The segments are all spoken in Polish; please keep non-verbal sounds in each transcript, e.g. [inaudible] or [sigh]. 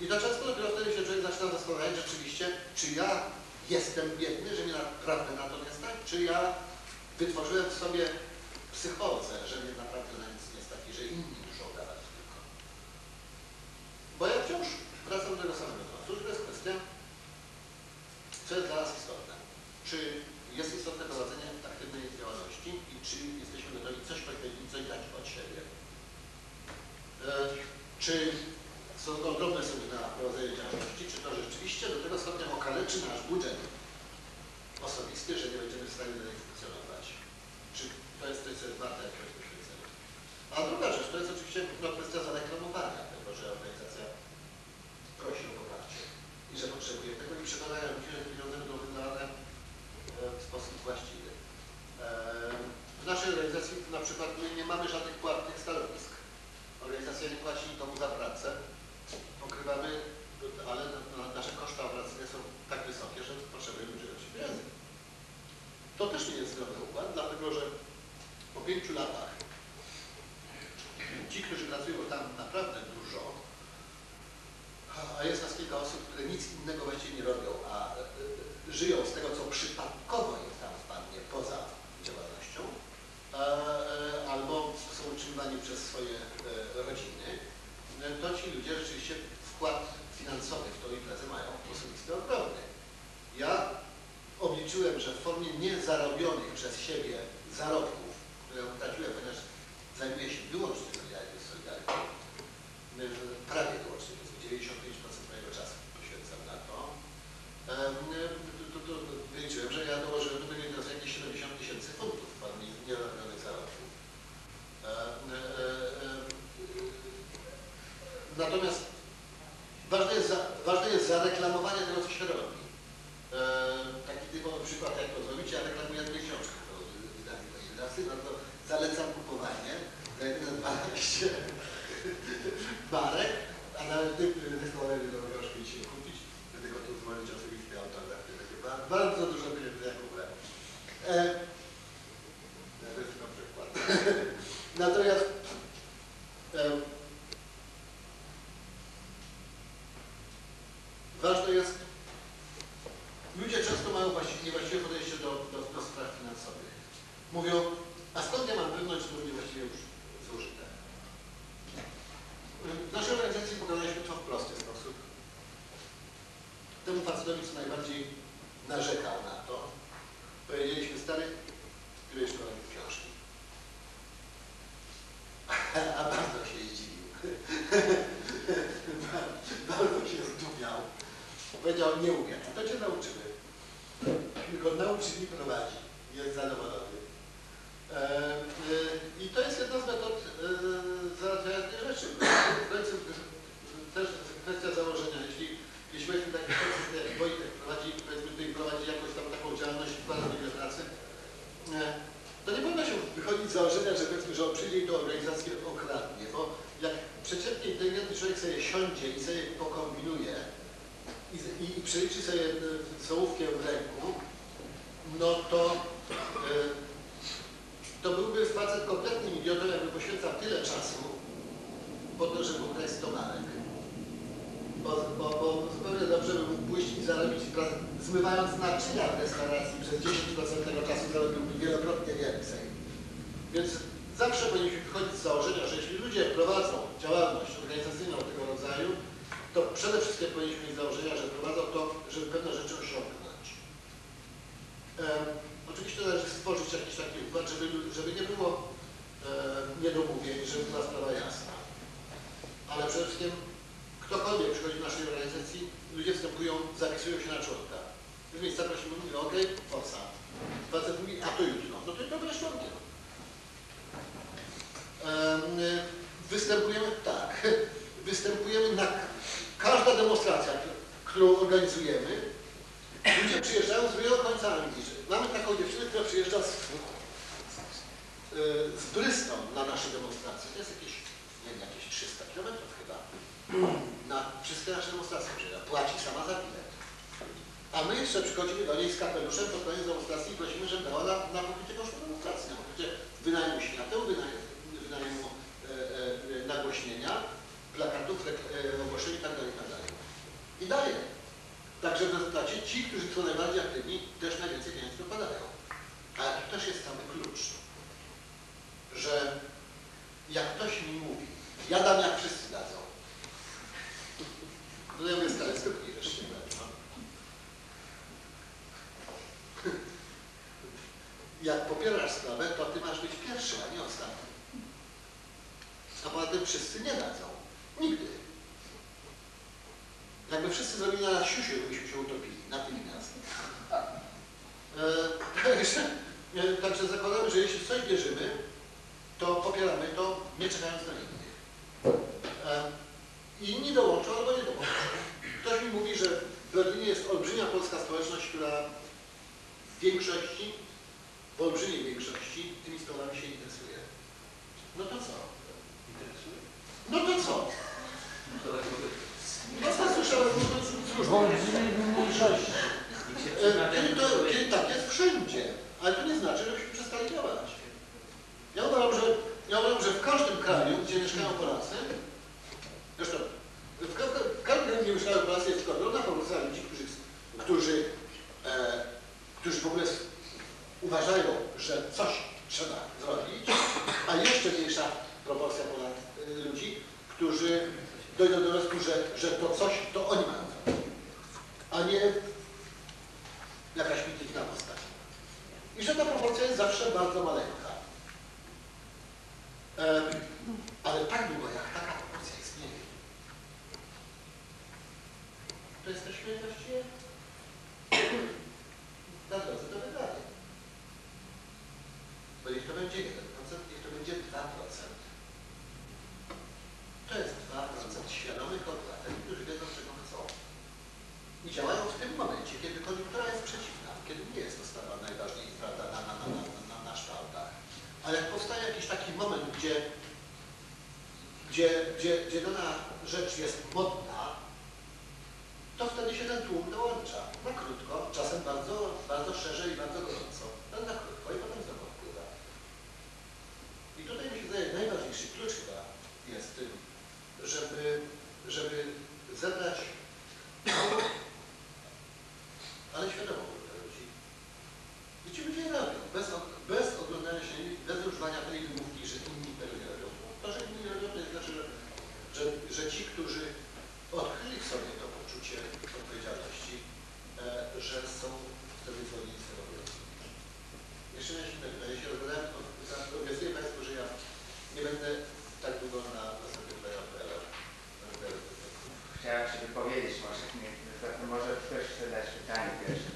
I to często dopiero wtedy się człowiek zaczyna zastanawiać rzeczywiście, czy ja jestem biedny, że mnie naprawdę na to nie stać, czy ja wytworzyłem w sobie psychozę, że mnie naprawdę na nic nie stać i że inni muszą dawać tylko. Bo ja wciąż wracam do tego samego tematu, to jest kwestia, co jest dla nas istotne. Czy jest istotne prowadzenie aktywnej działalności i czy jesteśmy gotowi coś poświęcić, coś dać od siebie. E, czy stosunkowo drobne są na prowadzenie działalności, czy to rzeczywiście do tego stopnia okaleczy nasz budżet osobisty, że nie będziemy w stanie dalej funkcjonować. Czy to jest coś, co jest warte jakiegoś poświęcenia. A druga rzecz to jest oczywiście no, kwestia zareklamowania tego, że organizacja prosi o poparcie i że potrzebuje tego i przekonania ludzi, że pieniądze będą wydawane e, w sposób właściwy. E, W naszej organizacji na przykład nie mamy żadnych płatnych stanowisk. Organizacja nie płaci nikomu za pracę. Pokrywamy, ale na- na- nasze koszty operacyjne są tak wysokie, że potrzebujemy używać pieniędzy. To też nie jest zdrowy układ, dlatego że po pięciu latach ci, którzy pracują tam naprawdę dużo, a jest nas kilka osób, które nic innego właściwie nie robią, a e, e, żyją z tego, co przypadkowo im tam wpadnie poza działalnością, e, e, albo są utrzymywani przez swoje e, rodziny, e, to ci ludzie rzeczywiście wkład finansowy w tą imprezę mają osobisty ogromny. Ja obliczyłem, że w formie niezarobionych przez siebie zarobków, które utraciłem, ponieważ zajmuję się wyłącznie solidarnością, solidarnością prawie wyłącznie, to jest 95% mojego czasu poświęcam na to, em, to, to, to wyliczyłem, że ja dołożyłem do tego interesu jakieś 70 tysięcy funtów w formie nierobionych zarobków. Em, e, e, Natomiast ważne jest, za, ważne jest zareklamowanie tego, co się robi. E, taki typowy przykład, jak to zrobić, ja reklamuję dwie książki do wydania tej wydawcy, no to zalecam kupowanie za jedyne 12 marek, tych, którzy zechcieli do książki dzisiaj kupić, będę gotów zwolnić osobisty alternatywy chyba. Bardzo dużo pieniędzy jak kupię. Występujemy na każda demonstracja, którą organizujemy, Ludzie przyjeżdżają z drugiego końca Anglii. Mamy taką dziewczynę, która przyjeżdża z, z Bristol na nasze demonstracje. To jest jakieś, nie wiem, jakieś 300 km chyba. Na wszystkie nasze demonstracje przyjeżdża. Płaci sama za bilet. A my jeszcze przychodzimy do niej z kapeluszem pod koniec demonstracji i prosimy, żeby dała na, na pokrycie kosztu demonstracji, na pokrycie wynajmu świateł, wynajmu, wynajmu e, e, nagłośnienia, plakatów, rek- e, ogłoszeń itd. itd. ci, którzy są najbardziej aktywni, też najwięcej pieniędzy dokładają. Ale tu też jest cały klucz, że jak ktoś mi mówi, ja dam jak wszyscy dadzą, no ja mówię, stary, zrób mi wreszcie no. Jak popierasz sprawę, to ty masz być pierwszy, a nie ostatni. A poza tym wszyscy nie dadzą. Nigdy. Jakby wszyscy zrobili na nas siusiu, byśmy się utopili natychmiast. E, także, e, także zakładamy, że jeśli w coś wierzymy, to popieramy to, nie czekając na innych. E, inni dołączą albo nie dołączą. Ktoś mi mówi, że w Berlinie jest olbrzymia polska społeczność, która w większości, w olbrzymiej większości tymi sprawami się interesuje. No to co? No to co? No to cóż, Olbrzymiej mniejszości. E, Kiedy, to, kiedy tak jest wszędzie, ale to nie znaczy, żebyśmy przestali działać. Ja uważam, że, ja uważam, że w każdym kraju, gdzie mieszkają Polacy, zresztą w każdym kraju, gdzie mieszkają Polacy, jest tylko ogromna proporcja ludzi, którzy, którzy, e, którzy w ogóle s- uważają, że coś trzeba zrobić, a jeszcze mniejsza proporcja ponad e, ludzi, którzy dojdą do wniosku, że, że to coś, to oni mają zrobić, a nie jakaś mityczna postać. I że ta proporcja jest zawsze bardzo maleńka. Em, ale tak długo, jak taka proporcja istnieje, to jesteśmy właściwie na drodze do wygrania. Bo niech to będzie 1%, niech to będzie 2%. To jest 2% świadomych obywateli, którzy wiedzą, czego chcą. I działają w tym momencie, kiedy koniunktura jest przeciwna, kiedy nie jest to sprawa najważniejsza prawda, na, na, na, na, na, na kształtach. Ale jak powstaje jakiś taki moment, gdzie, gdzie, gdzie, gdzie dana rzecz jest modna, to wtedy się ten tłum dołącza. Na krótko, czasem bardzo, bardzo szerzej i bardzo gorąco. Ale na krótko i potem znowu wpływa. I tutaj mi się wydaje najważniejszy klucz chyba jest tym, żeby, żeby zebrać [clears throat] ale świadomą ludzi. I ci ludzie robią, bez, og- bez oglądania się, bez używania tej wymówki, że inni tego nie robią. To, że inni nie robią, to jest znaczy, że, że, że ci, którzy odkryli w sobie to poczucie odpowiedzialności, e, że są wtedy zwolnieni z tego obowiązku. Jeszcze miałem inne pytanie, się rozgadałem, obiecuję Państwu, że ja nie będę tak długo na następnym pytaniu odpowiadał. Będę Chciałem się wypowiedzieć, może, nie, może ktoś chce dać pytanie pierwsze,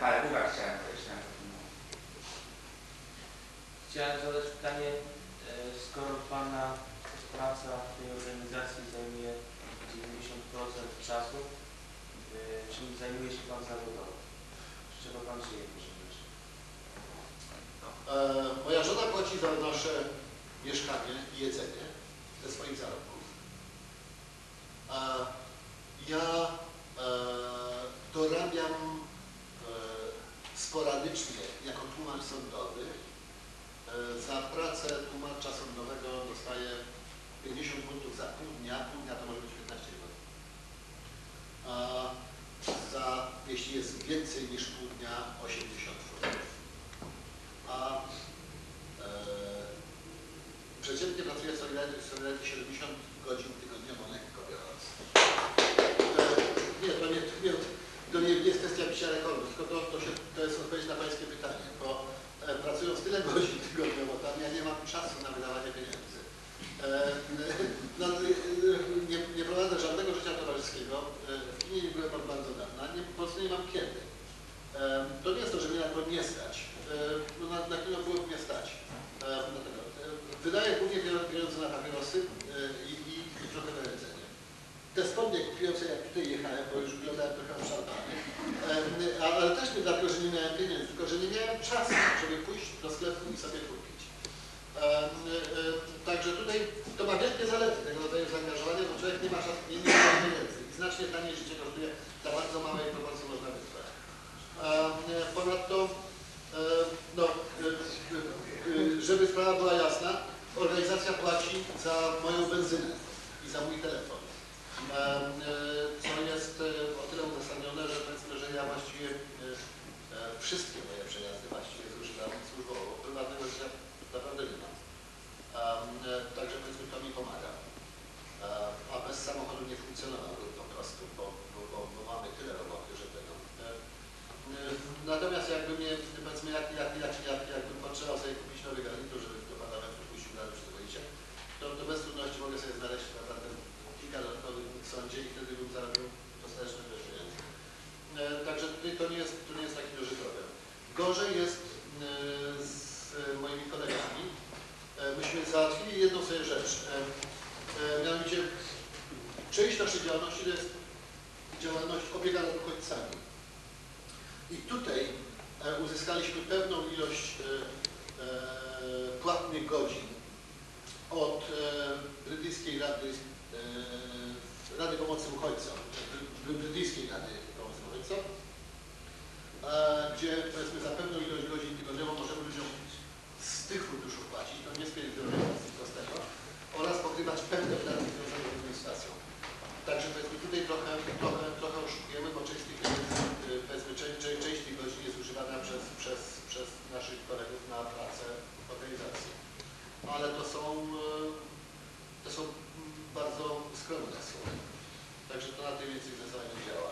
ale parę uwag chciałem powiedzieć na to. Chciałem zadać pytanie, e, skoro Pana praca w tej organizacji zajmuje 90% czasu, e, czym zajmuje się Pan zawodowo? Z czego Pan żyje razie? E, moja żona płaci za nasze mieszkanie i jedzenie ze swoich zarobków. A ja e, dorabiam e, sporadycznie jako tłumacz sądowy. E, za pracę tłumacza sądowego dostaję 50 funtów za pół dnia, pół dnia to może być 15 godzin. A za, jeśli jest więcej niż pół dnia, 80 funtów. A e, przeciętnie pracuję w Solidarity 70 godzin tygodniowo, lekko biorąc. E, nie, to nie, nie, to nie jest kwestia bicia rekordu, tylko to, to, się, to jest odpowiedź na Pańskie pytanie, bo e, pracując tyle godzin tygodniowo, tam ja nie mam czasu na wydawanie pieniędzy. No, nie, nie prowadzę żadnego życia towarzyskiego, e, w kinie nie byłem od bardzo dawna, nie, po prostu nie mam kiedy. To nie jest to, że mnie na to nie stać. No Na, na kino było mnie stać. Wydaję głównie pieniądze na papierosy i, i, i trochę na. Te spodnie kupiłem sobie jak tutaj jechałem, bo już wyglądałem trochę oszarpany. E, Ale też nie dlatego, że nie miałem pieniędzy, tylko że nie miałem czasu, żeby pójść do sklepu i sobie kupić. E, e, Także tutaj to ma wielkie zalety tego rodzaju zaangażowania, bo człowiek nie ma czasu, nie, ma pieniędzy. I znacznie taniej życie kosztuje za bardzo małej proporcji można wytrwać. Ponadto, no, żeby sprawa była jasna, organizacja płaci za moją benzynę i za mój telefon. E, e, co jest e, o tyle uzasadnione, że powiedzmy, że ja właściwie wszystkie moje przejazdy właściwie zużywam służbowo, prywatnego życia naprawdę nie mam. Także powiedzmy to mi pomaga. A bez samochodu nie funkcjonowałbym po prostu, bo, bo, bo mamy tyle. Część naszej działalności to jest działalność opieka nad uchodźcami. I tutaj e, uzyskaliśmy pewną ilość e, e, płatnych godzin od Brytyjskiej Rady, Rady Pomocy Uchodźcom, Bry- Brytyjskiej Rady Pomocy Uchodźcom, gdzie powiedzmy za pewną ilość godzin tygodniowo możemy ludziom z tych funduszów płacić, to nie z pieniędzy prostego, oraz pokrywać pewne wydatki związane z administracją. Także powiedzmy tutaj trochę, trochę, trochę oszukujemy, bo część tych pieniędzy, y, powiedzmy część, część, część tych godzin jest używana przez, przez, przez naszych kolegów na pracę w organizacji. Ale to są, y, to są mm, bardzo skromne sumy. Także to na tej więcej zdecydowanie nie działa.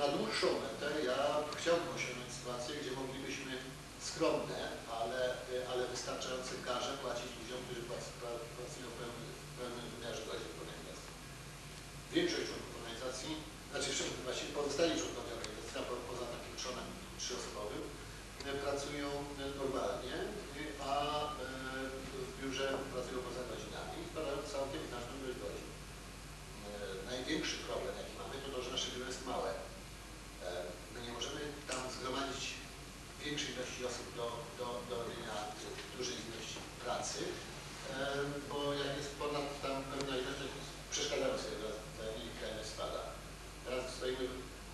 Na dłuższą metę ja chciałbym osiągnąć sytuację, gdzie moglibyśmy skromne, ale, y, ale wystarczające karze płacić ludziom, którzy prac- pra- pracują w pełnym, w pełnym wymiarze godzin w organizacji. Większość członków organizacji, znaczy wszyscy- właściwie pozostali członkowie organizacji, a po- poza takim trzonem trzyosobowym, y, pracują y, normalnie, y, a y, w biurze pracują poza godzinami i wkładają całkiem znaczną ilość godzin. Y, Największy problem, jaki mamy, to to, że nasze biuro jest małe. E, My nie możemy tam zgromadzić większej ilości osób do, do, do robienia dużej ilości pracy, bo jak jest ponad tam pewna ilość, to przeszkadzają sobie i krajność spada. Teraz stoimy,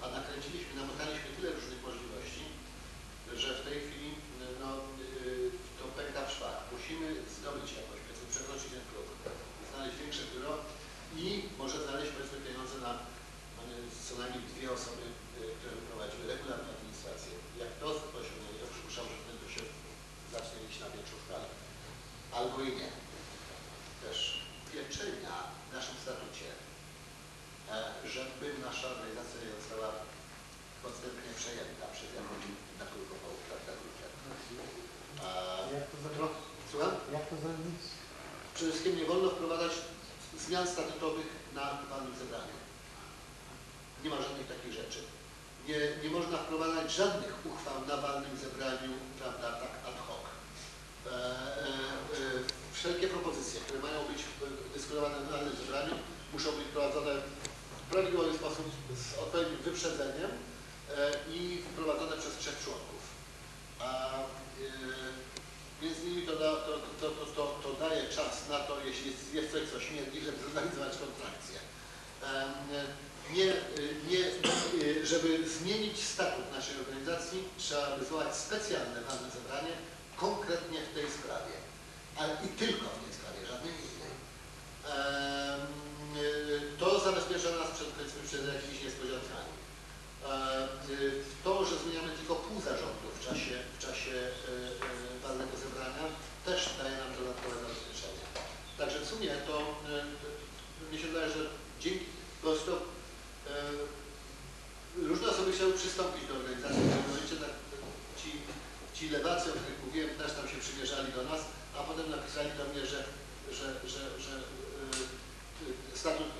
a nakręciliśmy, namotaliśmy tyle różnych możliwości, że w tej chwili no, y, to pęka w szwach. Musimy zdobyć jakoś, powiedzmy, przekroczyć ten próg, znaleźć większe biuro i może znaleźć powiedzmy pieniądze na mamy co najmniej dwie osoby, y, które by prowadziły regularną administrację. Jak to osiągniemy, to przypuszczam, że wtedy to się zacznie iść na większą skalę. Albo i nie. Też pieczenia w naszym statucie, e, żeby nasza organizacja nie została podstępnie przejęta przez jakąś na krótką prawda, grupę. E, Jak to zrobić? Słucham? Jak to zrobić? Przede wszystkim nie wolno wprowadzać na walnym zebraniu. Nie ma żadnych takich rzeczy. Nie, nie można wprowadzać żadnych uchwał na walnym zebraniu, prawda, tak ad hoc. E, e, e, wszelkie propozycje, które mają być dyskutowane na walnym zebraniu, muszą być prowadzone w prawidłowy sposób, z odpowiednim wyprzedzeniem e, i wprowadzone przez trzech członków. A, e, Między innymi to, da, to, to, to daje czas na to, jeśli jest, coś, co śmierdzi, żeby zorganizować kontrakcję. Nie, nie, żeby zmienić statut naszej organizacji, trzeba wywołać specjalne walne zebranie konkretnie w tej sprawie. Ale i tylko w tej sprawie, żadnej innej. To zabezpiecza nas przed, przed jakimiś niespodziankami. E, To, że zmieniamy tylko pół zarządu w czasie, w czasie y, y, walnego zebrania, też daje nam dodatkowe zabezpieczenie. Także w sumie to y, mi się wydaje, że dzięki po prostu y, różne osoby chciały przystąpić do organizacji, momencie tak, ci, ci lewacy, o których mówiłem, też tam się przymierzali do nas, a potem napisali do mnie, że, że, że, że y, statut